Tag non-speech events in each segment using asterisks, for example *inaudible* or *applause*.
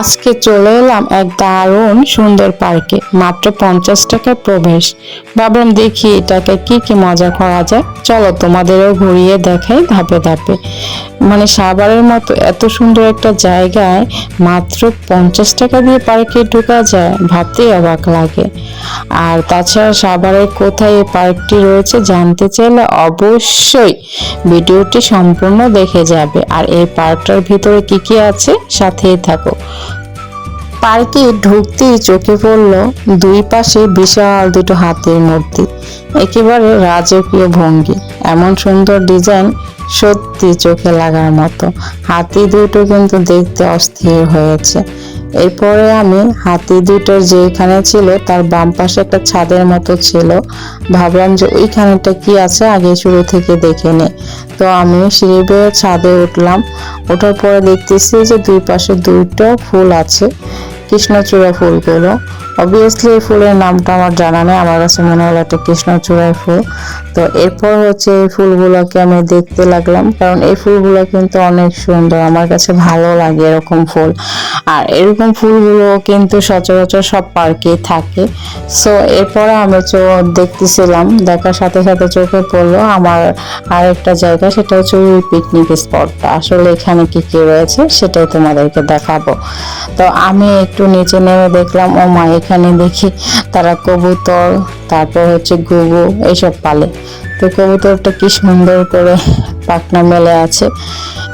আজকে চলে এলাম এক দারুণ সুন্দর পার্কে। মাত্র পঞ্চাশ টাকা প্রবেশ। ভাবলাম দেখি এটাকে কি কি মজা করা যায়। চলো তোমাদেরও ঘুরিয়ে দেখাই ধাপে ধাপে। মানে সাভারের মতো এত সুন্দর একটা জায়গায় মাত্র পঞ্চাশ টাকা দিয়ে পার্কে ঢোকা যায়, ভাবতেই অবাক লাগে। আর তাছাড়া সাভারের কোথায় এই পার্কটি রয়েছে জানতে চাইলে অবশ্যই ভিডিওটি সম্পূর্ণ দেখে যাবে। আর এই পার্কটার ভিতরে কি কি আছে, সাথেই থাকো। পার্কে ঢুকতেই চোখে পড়ল দুই পাশে বিশাল দুটো হাতির মূর্তি, একেবারে রাজকীয় ভঙ্গি। এমন সুন্দর ডিজাইন সত্যি চোখে লাগার মতো। হাতি দুটো কিন্তু দেখতে অস্থির হয়েছে। এরপরে আমি হাতি দুটোর যেখানে ছিল, তার বাম পাশে একটা ছাদের মতো ছিল। ভাবলাম যে ওইখানেটা কি আছে, আগে শুরু থেকে দেখে নে। তো আমি সিঁড়ি বেয়ে ছাদে উঠলাম। ওঠার পরে দেখতেছি যে দুই পাশে দুটো ফুল আছে। কৃষ্ণচূড়া ফুলগুলো। অবভিয়াসলি এই ফুলের নামটা আমার জানা নেই। আমার কাছে মনে হলো একটা কৃষ্ণচূড়ার ফুল। তো এরপর হচ্ছে এই ফুলগুলোকে আমি দেখতে লাগলাম। কারণ এই ফুলগুলো কিন্তু অনেক সুন্দর। আমার কাছে ভালো লাগে এরকম ফুল। আর এরকম ফুলগুলো কিন্তু সচরাচর সব পার্কেই থাকে। সো এরপরে আমি চো দেখতেছিলাম, দেখার সাথে সাথে চোখে পড়ল আমার আরেকটা জায়গা, সেটা হচ্ছে ওই পিকনিক স্পটটা আসলে এখানে কি কি রয়েছে, সেটাই তোমাদেরকে দেখাবো। তো আমি একটু নিচে নেমে দেখলাম, ও মা এখানে দেখি তারা কবুতর তারপর হচ্ছে গুগু এইসব পালে। তো কবুতরটা কি সুন্দর করে পাখনা মেলে আছে।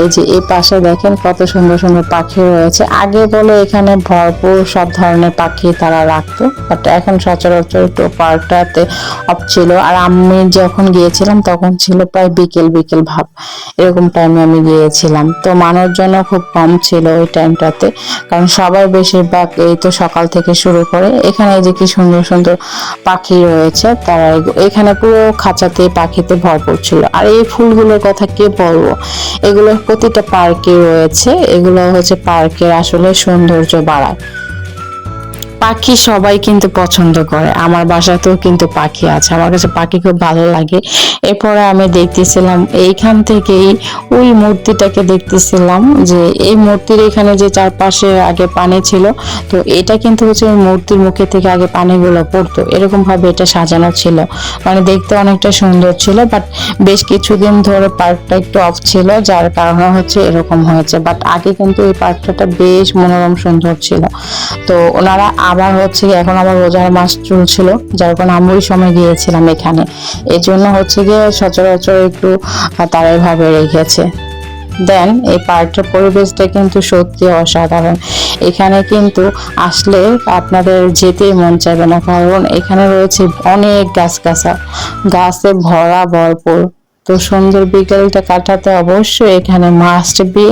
এই যে এই পাশে দেখেন কত সুন্দর সুন্দর পাখি রয়েছে। আগে বলে এখানে ভরপুর সব ধরনের পাখি তারা রাখতো বাট এখন সচরাচর একটু পার্কটাতে অফ ছিল। আর আমি যখন গিয়েছিলাম তখন ছিল প্রায় বিকেল বিকেল ভাব, এরকম টাইমে আমি গিয়েছিলাম। তো মানুষজনও খুব কম ছিল ওই টাইমটাতে কারণ সবাই বেশিরভাগ এই তো সকাল থেকে শুরু করে। এখানে যে কি সুন্দর সুন্দর পাখি রয়েছে, তারা এখানে পুরো খাঁচাতে পাখিতে ভরপুর ছিল। আর এই ফুলগুলোর কথা কে এগুলোর এগুলো প্রতিটা পার্কে রয়েছে। এগুলো হচ্ছে পার্কের আসলে সৌন্দর্য বাড়ায়। পাখি সবাই কিন্তু পছন্দ করে। আমার বাসাতেও কিন্তু পাখি আছে। আমার কাছে পাখি খুব ভালো লাগে। এরপরে আমি দেখতেছিলাম এইখান থেকেই ওই মূর্তিটাকে দেখতেছিলাম যে এই মূর্তির এখানে যে চারপাশে আগে পানি ছিল, তো এটা কিন্তু হচ্ছে ওই মূর্তির মুখে থেকে আগে পানিগুলো পড়তো। এরকম ভাবে এটা সাজানো ছিল। মানে দেখতে অনেকটা সুন্দর ছিল বাট বেশ কিছুদিন ধরে পার্কটা একটু অফ ছিল, যার কারণে হচ্ছে এরকম হয়েছে। বাট আগে কিন্তু এই পার্কটা বেশ মনোরম সুন্দর ছিল। তো ওনারা আবার হচ্ছে এখন আমার রোজার মাস চলছিল যার কারণে আমি ওই সময় গিয়েছিলাম এখানে। এই জন্য হচ্ছে গিয়ে সচরাচর একটু আহ, তারা এভাবে রেখেছে। দেন এই পার্কটার পরিবেশটা কিন্তু সত্যি অসাধারণ। এখানে কিন্তু আসলে আপনাদের যেতেই মন চাইবে না কারণ এখানে রয়েছে অনেক গাছ গাছা গাছে ভরা ভরপুর। তো সুন্দর বিকেলটা কাটাতে অবশ্যই এখানে মাস্ট বি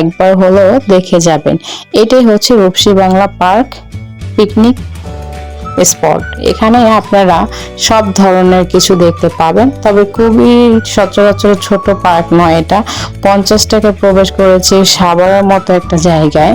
একবার হলো দেখে যাবেন। এটাই হচ্ছে Rupasi Bangla park. Picnic spot এখানে আপনারা সব ধরনের কিছু দেখতে পাবেন। তবে খুবই সচরাচর ছোট পার্ক নয় এটা। পঞ্চাশ টাকা প্রবেশ করেছে সাভারের মতো একটা জায়গায়।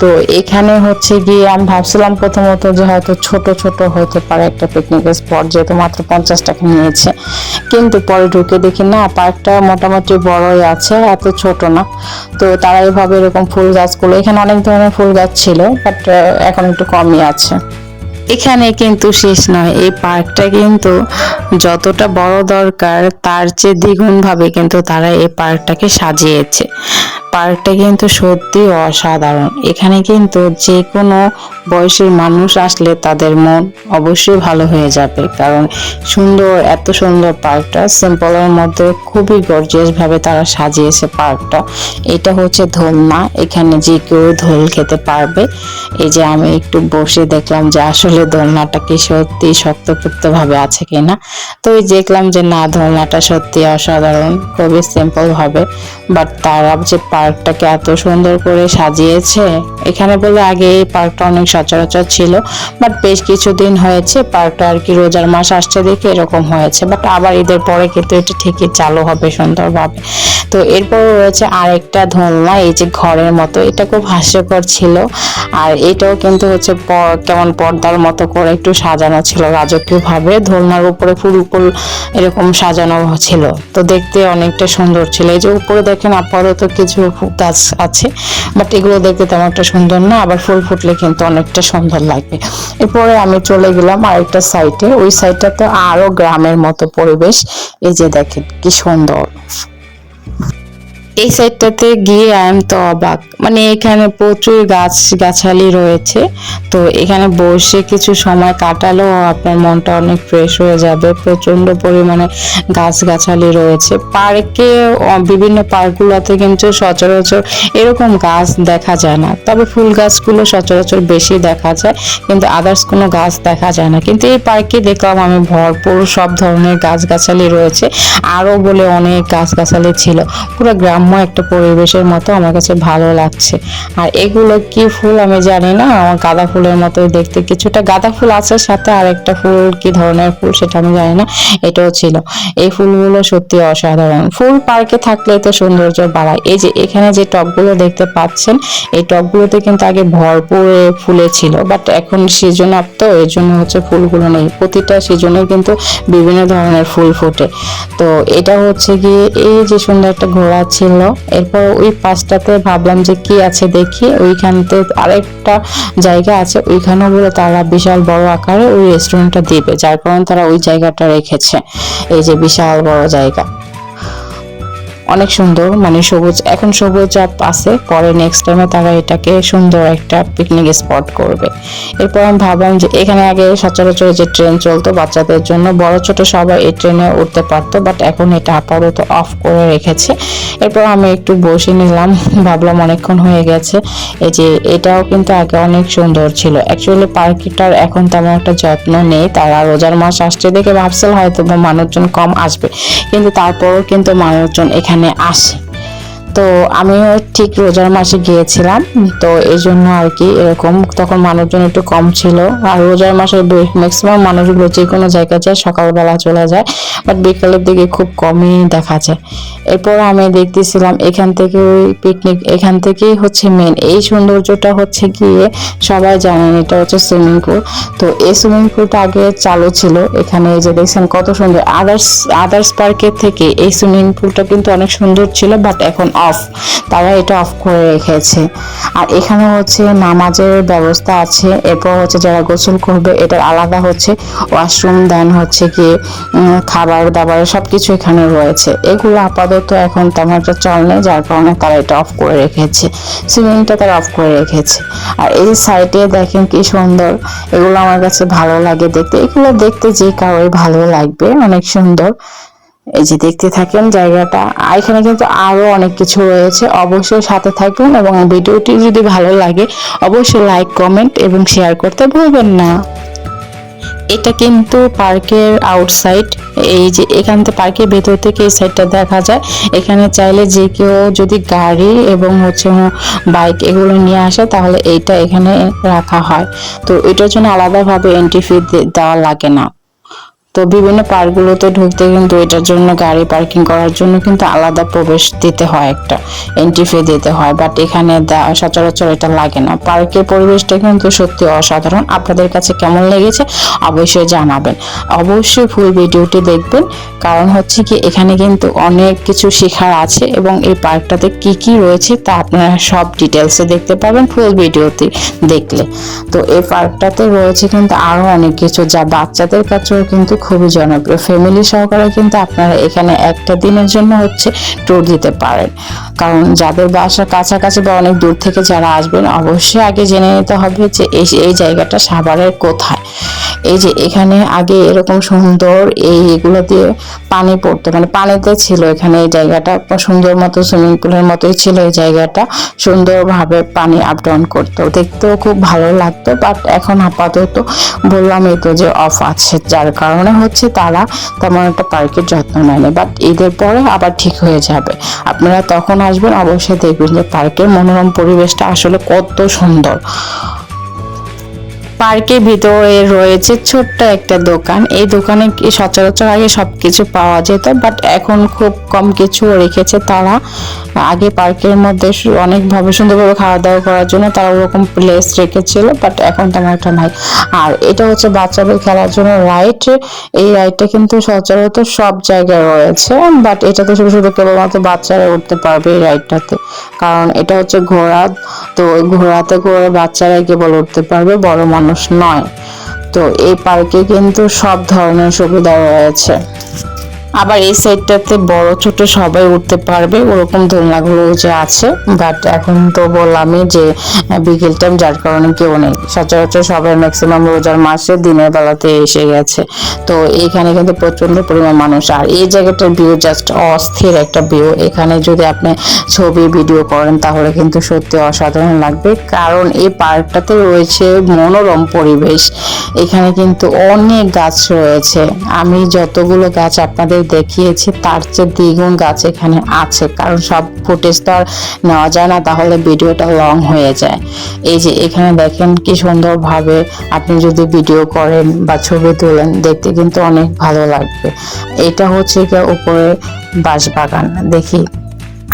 তো এখানে হচ্ছে গিয়ে আমি ভাবছিলাম প্রথমত যে হয়তো ছোট ছোট হতে পারে একটা পিকনিক স্পট যেহেতু মাত্র পঞ্চাশ টাকা নিয়েছে। কিন্তু পরে ঢুকে দেখি, না, পার্কটা মোটামুটি বড়ই আছে, এত ছোট না। তো তারা এভাবে এরকম ফুল গাছগুলো, এখানে অনেক ধরনের ফুল গাছ ছিল, বাট এখন একটু কমই আছে। এখানে কিন্তু শেষ নয়। এই পার্কটা কিন্তু যতটা বড় দরকার, তার চেয়ে দ্বিগুণ ভাবে কিন্তু তারা এই পার্কটাকে সাজিয়েছে। পার্কটা কিন্তু সত্যি অসাধারণ। এখানে কিন্তু যে কোনো বয়সের মানুষ আসলে তাদের মন অবশ্যই ভালো হয়ে যাবে। কারণ সুন্দর, এত সুন্দর পার্কটা সিম্পলের মধ্যে খুবই গর্জিয়াস ভাবে তারা সাজিয়েছে পার্কটা। এটা হচ্ছে দোলনা এখানে যে কেউ দোল খেতে পারবে। এই যে আমি একটু বসে দেখলাম যে আসলে দোলনাটা কি সত্যি শক্তপোক্ত ভাবে আছে কিনা। তো এই দেখলাম যে না দোলনাটা সত্যি অসাধারণ, খুবই সিম্পল হবে বাট তারা যে পার্কটাকে এত সুন্দর করে সাজিয়েছে। এখানে বলে আগে এই পার্কটা অনেক সচরাচর ছিল বাট বেশ কিছুদিন হয়েছে পার্কটা আর কি রোজার মাস আসছে দেখে এরকম হয়েছে। বাট আবার ঈদের পরে কিন্তু এটা ঠিকই চালু হবে সুন্দরভাবে। তো এরপর রয়েছে আরেকটা দোলনা এই যে ঘরের মতো। এটা খুব হাস্যকর ছিল। আর এটাও কিন্তু হচ্ছে কেমন পর্দার মতো করে একটু সাজানো ছিল রাজকীয় ভাবে দোলনার উপরে ফুল ফুল এরকম সাজানো ছিল। তো দেখতে অনেকটা সুন্দর ছিল। এই যে উপরে দেখেন আপাতত কিছু গাছ আছে বাট এগুলো দেখতে তেমন একটা সুন্দর না, আবার ফুল ফুটলে কিন্তু অনেকটা সুন্দর লাগবে এরপরে আমি চলে গেলাম আরেকটা সাইডে ওই সাইডটাতে আরও গ্রামের মতো পরিবেশ। এই যে দেখেন কি সুন্দর। এই সাইডটাতে গিয়ে আমি তো অবাক। মানে এখানে প্রচুর গাছ, গাছালি রয়েছে। তো এখানে বসে কিছু সময় কাটালেও আপনার মনটা অনেক ফ্রেশ হয়ে যাবে। প্রচণ্ড পরিমাণে গাছ, গাছালি রয়েছে। পার্কে বিভিন্ন পার্কগুলোতে কিন্তু সচরাচর এরকম গাছ দেখা যায় না। তবে ফুল গাছগুলো সচরাচর বেশি দেখা যায়। কিন্তু আদার্স কোনো গাছ দেখা যায় না। কিন্তু এই পার্কে দেখলাম আমি ভরপুর সব ধরনের গাছগাছালি রয়েছে। আরও বলে অনেক গাছগাছালি ছিল। পুরো গ্রাম্য একটা পরিবেশের মতো আমার কাছে ভালো লাগছে। আর এগুলো কি ফুল আমি জানি না, আমার গাঁদা ফুলের মতো দেখতে। কিছুটা গাঁদা ফুল আছে, সাথে আর একটা ফুল কি ধরনের ফুল সেটা আমি জানি না, এটাও ছিল। এই ফুলগুলো সত্যি অসাধারণ। ফুল পার্কে থাকলে তো সৌন্দর্য বাড়ায়। এই যে এখানে যে টবগুলো দেখতে পাচ্ছেন, এই টবগুলোতে কিন্তু আগে ভরপুর ফুলে ছিল, বাট এখন সিজন আপ তো এর জন্য হচ্ছে ফুলগুলো নেই। প্রতিটা সিজনে কিন্তু বিভিন্ন ধরনের ফুল ফোটে। তো এটা হচ্ছে গিয়ে এই যে সুন্দর একটা ঘোড়া ছিল এরপর ওই পাশটাতে ভাবলাম যে কি আছে দেখি। ওইখানতে আরেকটা জায়গা আছে, ওইখানেও বলে তারা বিশাল বড় আকারে ওই রেস্টুরেন্টটা দিবে, যার কারণে তারা ওই জায়গাটা রেখেছে। এই যে বিশাল বড় জায়গা। অনেক সুন্দর মানে সবুজ, এখন সবুজ আপ আছে, পরে নেক্সট টাইমে তারা এটাকে সুন্দর একটা পিকনিক স্পট করবে। এরপর আমি ভাবলাম যে এখানে আগে সচরাচর যে ট্রেন চলতো বাচ্চাদের জন্য, বড় ছোট সবাই এই ট্রেনে উঠতে পারতো বাট এখন এটা আপাতত অফ করে রেখেছে। এরপর আমি একটু বসে নিলাম, ভাবলাম অনেকক্ষণ হয়ে গেছে। এই যে এটাও কিন্তু আগে অনেক সুন্দর ছিল। অ্যাকচুয়ালি পার্কটার এখন তেমন একটা যত্ন নেই, তারা রোজার মাস আসছে দেখে ভাবছিল হয়তো মানুষজন কম আসবে। কিন্তু তারপরও কিন্তু মানুষজন এখানে আসে। তো আমিও ঠিক রোজার মাসে গিয়েছিলাম, তো এই জন্য আর কি এরকম। তখন মানুষজন একটু কম ছিল, আর রোজার মাসে ম্যাক্সিমাম মানুষগুলো যে কোনো জায়গায় যায়, সকালবেলা চলে যায় বাট বিকালের দিকে খুব কমই দেখা যায়। এরপর আমি দেখতেছিলাম এখান থেকে ওই পিকনিক এখান থেকেই হচ্ছে মেন এই সৌন্দর্যটা হচ্ছে গিয়ে সবাই জানেন এটা হচ্ছে সুইমিং পুল তো এই সুইমিং পুলটা আগে চালু ছিল, এখানে যে দেখছেন কত সুন্দর। আদার্স আদার্স পার্কের থেকে এই সুইমিং পুলটা কিন্তু অনেক সুন্দর ছিল বাট এখন অফ তারা এটা অফ করে রেখেছে। আর এখানে হচ্ছে নামাজের ব্যবস্থা আছে। এরপর হচ্ছে যারা গোসল করবে, এটার আলাদা হচ্ছে ওয়াশরুম দেন হচ্ছে কি খাবার দাবার সবকিছু এখানে রয়েছে। এগুলো আপাতত এখন তেমন একটা চল নেই, যার কারণে তারা এটা অফ করে রেখেছে। সুইমিংটা তারা অফ করে রেখেছে। আর এই সাইডে দেখেন কি সুন্দর। এগুলো আমার কাছে ভালো লাগে দেখতে। এগুলো দেখতে যে কারোই ভালো লাগবে, অনেক সুন্দর। এই যে দেখতে থাকেন জায়গাটা আর এখানে কিন্তু আরও অনেক কিছু রয়েছে, অবশ্যই সাথে থাকবেন এবং ভিডিওটি যদি ভালো লাগে, অবশ্যই লাইক কমেন্ট এবং শেয়ার করতে ভুলবেন না। এটা কিন্তু পার্কের আউটসাইড এই যে এখান থেকে পার্কের ভেতর থেকে এই সাইডটা দেখা যায়। এখানে চাইলে যে কেউ যদি গাড়ি এবং হচ্ছে বাইক এগুলো নিয়ে আসে, তাহলে এইটা এখানে রাখা হয়। তো এটার জন্য আলাদাভাবে এন্ট্রি ফি দেওয়া লাগে না। তো বিভিন্ন পার্কগুলোতে ঢুকতে কিন্তু এটার জন্য গাড়ি পার্কিং করার জন্য কিন্তু আলাদা প্রবেশ দিতে হয় একটা এন্ট্রি ফি দিতে হয়। বাট এখানে সচরাচর এটা লাগে না। পার্কের পরিবেশটা কিন্তু সত্যি অসাধারণ। আপনাদের কাছে কেমন লেগেছে অবশ্যই জানাবেন। অবশ্যই ফুল ভিডিওটি দেখবেন। কারণ হচ্ছে কি, এখানে কিন্তু অনেক কিছু শেখার আছে এবং এই পার্কটাতে কি কি রয়েছে তা আপনারা সব ডিটেলসে দেখতে পাবেন ফুল ভিডিওতে দেখলে। তো এই পার্কটাতে রয়েছে কিন্তু আরও অনেক কিছু যা বাচ্চাদের কাছেও কিন্তু খুবই জনপ্রিয়। ফ্যামিলি সহকারে কিন্তু আপনারা এখানে একটা দিনের জন্য হচ্ছে ট্যুর দিতে পারেন। কারণ যাদের বাসা কাছাকাছি বা অনেক দূর থেকে যারা আসবেন, অবশ্যই আগে জেনে নিতে হবে যে এই এই জায়গাটা সাভারের কোথায়। এই যে এখানে আগে এরকম সুন্দর এই এগুলো দিয়ে পানি পড়তো মানে পানিতে ছিল এখানে এই জায়গাটা সুন্দর মতো সুইমিং পুলের মতোই ছিল এই জায়গাটা। সুন্দরভাবে পানি আপ ডাউন করতো। দেখতেও খুব ভালো লাগতো বাট এখন আপাতত বললাম এই তো যে অফ আছে, যার কারণে হচ্ছে তারা তেমন একটা পার্কের যত্ন নেয়নি বাট ঈদের পরে আবার ঠিক হয়ে যাবে। আপনারা তখন আসবেন, অবশ্যই দেখবেন যে পার্কের মনোরম পরিবেশটা আসলে কত সুন্দর। পার্কের ভিতরে রয়েছে ছোট্ট একটা দোকান। এই দোকানে সচরাচর আগে সবকিছু পাওয়া যেত বাট এখন খুব কম কিছু রেখেছে তারা। আগে পার্কের মধ্যে অনেকভাবে সুন্দরভাবে খাওয়া দাওয়া করার জন্য তারা ওরকম প্লেস রেখেছিল বাট এখন তেমন একটা নাই। আর এটা হচ্ছে বাচ্চাদের খেলার জন্য রাইড এই রাইডটা কিন্তু সচরাচর সব জায়গায় রয়েছে বাট এটাতে শুধু শুধু কেবলমাত্র বাচ্চারা উঠতে পারবে এই রাইডটাতে কারণ এটা হচ্ছে ঘোড়া, তো ঘোড়াতে করে বাচ্চারাই কেবল উঠতে পারবে, বড় মানুষ নয়। তো এই পার্কে কিন্তু সব ধরনের সুবিধা রয়েছে। আবার এই সাইডটাতে বড়, ছোট সবাই উঠতে পারবে, ওরকম দোলনাগুলো যে আছে বাট এখন তো বললামই যে বিকেল টাইম যার কারণে কেউ নেই। সচরাচর সবাই ম্যাক্সিমাম রোজার মাসে দিনের বেলাতে এসে গেছে। তো এইখানে কিন্তু প্রচণ্ড পরিমাণ মানুষ। আর এই জায়গাটার ভিউ জাস্ট অস্থির একটা ভিউ এখানে যদি আপনি ছবি ভিডিও করেন, তাহলে কিন্তু সত্যি অসাধারণ লাগবে। কারণ এই পার্কটাতে রয়েছে মনোরম পরিবেশ। এখানে কিন্তু অনেক গাছ রয়েছে। আমি যতগুলো গাছ আপনাদের দেখিয়েছি, তার চেয়ে দ্বিগুণ গাছ এখানে আছে। কারণ সব ফুটেজ তো আর নেওয়া যায় না, তাহলে ভিডিওটা লং হয়ে যায়। এই যে এখানে দেখেন কি সুন্দরভাবে আপনি যদি ভিডিও করেন বা ছবি তোলেন, দেখতে কিন্তু অনেক ভালো লাগবে। এটা হচ্ছে গিয়ে উপরে বাঁশবাগান, দেখি।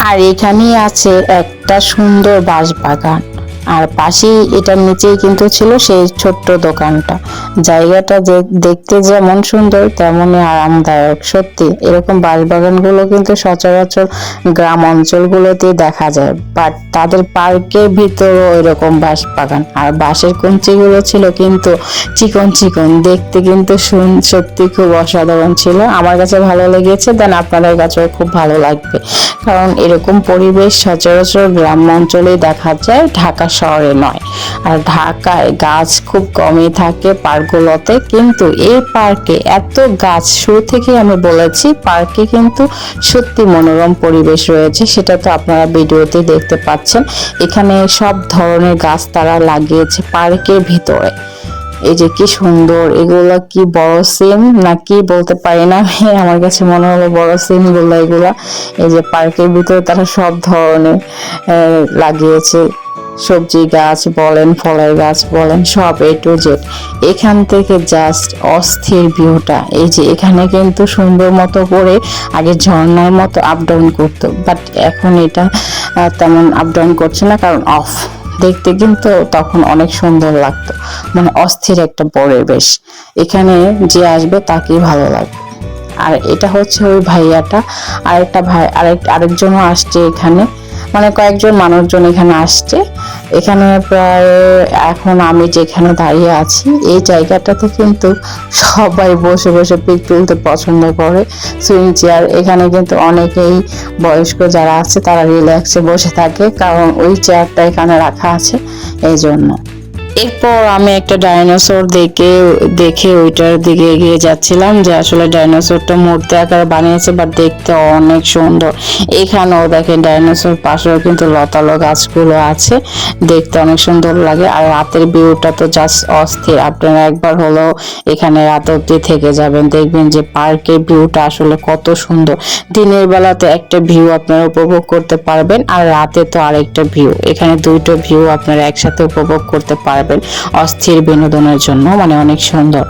আর এখানেই আছে একটা সুন্দর বাঁশবাগান। আর পাশেই এটার নিচেই কিন্তু ছিল সেই ছোট্ট দোকানটা। জায়গাটা দেখতে যেমন সুন্দর, তেমনই আরামদায়ক। সত্যি, এরকম বাঁশবাগানগুলো কিন্তু সচরাচর গ্রাম অঞ্চলগুলোতে দেখা যায় বাট তাদের পার্কের ভিতরেও এরকম বাঁশবাগান আর বাঁশের কঞ্চিগুলো ছিল কিন্তু চিকন চিকন, দেখতে কিন্তু শুন- সত্যি খুব অসাধারণ ছিল। আমার কাছে ভালো লেগেছে দেন আপনাদের কাছেও খুব ভালো লাগবে। কারণ এরকম পরিবেশ সচরাচর গ্রাম অঞ্চলেই দেখা যায়, ঢাকা শহরে নয়। আর ঢাকায় গাছ খুব কমই থাকে পার্কগুলোতে, কিন্তু এই পার্কে এত গাছ, শুরু থেকে আমি বলেছি পার্কে কিন্তু সত্যি মনোরম পরিবেশ রয়েছে, সেটা তো আপনারা ভিডিওতে দেখতে পাচ্ছেন। এখানে সব ধরনের গাছ তারা লাগিয়েছে পার্কের ভিতরে। এই যে কি সুন্দর, এগুলা কি বড় সিম না কি বলতে পারি না আমি *laughs* আমার কাছে মনে হলো বড় সিমগুলো এগুলা এই যে পার্কের ভিতরে তারা সব ধরনের লাগিয়েছে। সবজি গাছ বলেন, ফলের গাছ বলেন, সব এ টু জেড এখান থেকে জাস্ট অস্থির ভিউটা এই যে এখানে কিন্তু সুন্দর মতো করে আগে ঝর্ণার মতো আপ ডাউন করতো। বাট এখন এটা তেমন আপ ডাউন করছে না, কারণ অফ দেখতে কিন্তু তখন অনেক সুন্দর লাগতো। মানে অস্থির একটা পরিবেশ। এখানে যে আসবে তাকেই ভালো লাগবে। আর এটা হচ্ছে ওই ভাইয়াটা। আরেকটা ভাই, আরেক, আরেকজনও আসছে এখানে। মানে কয়েকজন মানুষজন এখানে আসছে। এখানে প্রায় এখন আমি যেখানে দাঁড়িয়ে আছি, এই জায়গাটাতে কিন্তু সবাই বসে বসে পিক তুলতে পছন্দ করে। সুইং চেয়ার, এখানে কিন্তু অনেকেই বয়স্ক যারা আছে তারা রিল্যাক্সে বসে থাকে, কারণ ওই চেয়ারটা এখানে রাখা আছে, এই জন্য। এরপর আমি একটা ডাইনোসর দেখে দেখে ওইটার দিকে এগিয়ে যাচ্ছিলাম যে আসলে ডাইনোসরটা মূর্তি আকারে বানিয়েছে বাট দেখতে অনেক সুন্দর। এখানেও দেখেন ডাইনোসর পাশেও কিন্তু লতালো গাছগুলো আছে, দেখতে অনেক সুন্দর লাগে। আর রাতের ভিউটা তো জাস্ট অস্থির। আপনারা একবার হলেও এখানে রাত অব্দি থেকে যাবেন, দেখবেন যে পার্কের ভিউটা আসলে কত সুন্দর। দিনের বেলাতে একটা ভিউ আপনারা উপভোগ করতে পারবেন আর রাতে তো আরেকটা ভিউ। এখানে দুইটো ভিউ আপনারা একসাথে উপভোগ করতে পারবেন। অস্থির বিনোদনের জন্য মানে অনেক সুন্দর।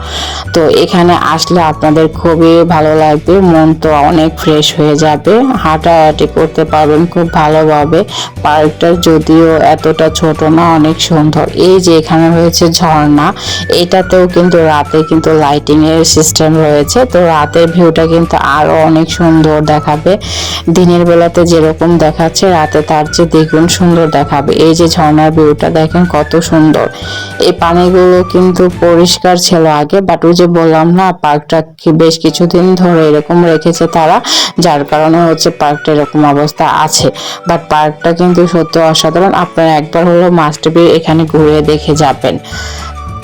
তো এখানে আসলে আপনাদের খুবই ভালো লাগবে, মন তো অনেক ফ্রেশ হয়ে যাবে, হাঁটাহাঁটি করতে পারবেন খুব ভালোভাবে। পার্কটা যদিও এতটা ছোট না, অনেক সুন্দর। এই যে এখানে রয়েছে ঝর্ণা, এটাতেও কিন্তু রাতে কিন্তু লাইটিং এর সিস্টেম রয়েছে, তো রাতের ভিউটা কিন্তু আরও অনেক সুন্দর দেখাবে। দিনের বেলাতে যেরকম দেখাচ্ছে, রাতে তার চেয়ে দ্বিগুণ সুন্দর দেখাবে। এই যে ঝর্ণার ভিউটা দেখেন কত সুন্দর। এই পানিগুলো কিন্তু পরিষ্কার ছিল আগে বাট ওই যে বললাম না পার্কটা বেশ কিছুদিন ধরে এরকম রেখেছে তারা, যার কারণে হচ্ছে পার্কটা এরকম অবস্থা আছে। বাট পার্কটা কিন্তু সত্যি অসাধারণ, আপনারা একবার হলেও মাস্টবি এখানে ঘুরে দেখে যাবেন।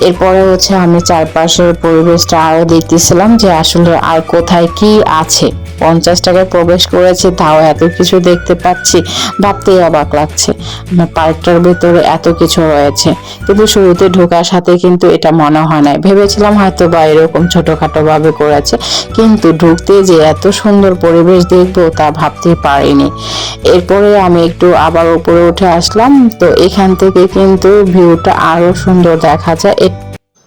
এরপরে হচ্ছে আমি চারপাশের পরিবেশটা আরও দেখতেছিলাম যে আসলে আর কোথায় কি আছে। পঞ্চাশ টাকায় প্রবেশ করেছি, তাও এত কিছু দেখতে পাচ্ছি, ভাবতেই অবাক লাগছে। আমার পার্কটার ভেতরে এত কিছু রয়েছে। কিন্তু শুরুতে ঢোকার সাথে কিন্তু এটা মনে হয় নাই। ভেবেছিলাম হয়তো বা এরকম ছোটোখাটোভাবে করেছে, কিন্তু ঢুকতে যে এত সুন্দর পরিবেশ দেখব তা ভাবতে পারিনি। এরপরে আমি একটু আবার উপরে উঠে আসলাম, তো এখান থেকে কিন্তু ভিউটা আরও সুন্দর দেখা যায়।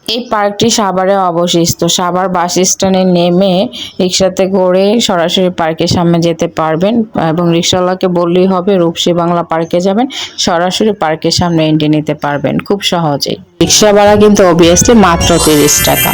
এই পার্কটি সাভারে অবশিষ্ট সাভার বাস স্ট্যান্ডে নেমে রিক্সাতে করে সরাসরি পার্কের সামনে যেতে পারবেন এবং রিক্সাওয়ালাকে বললেই হবে, রূপসী বাংলা পার্কে যাবেন, সরাসরি পার্কের সামনে এন্ট্রি নিতে পারবেন। খুব সহজেই। রিক্সা ভাড়া কিন্তু অবভিয়াসলি মাত্র তিরিশ টাকা।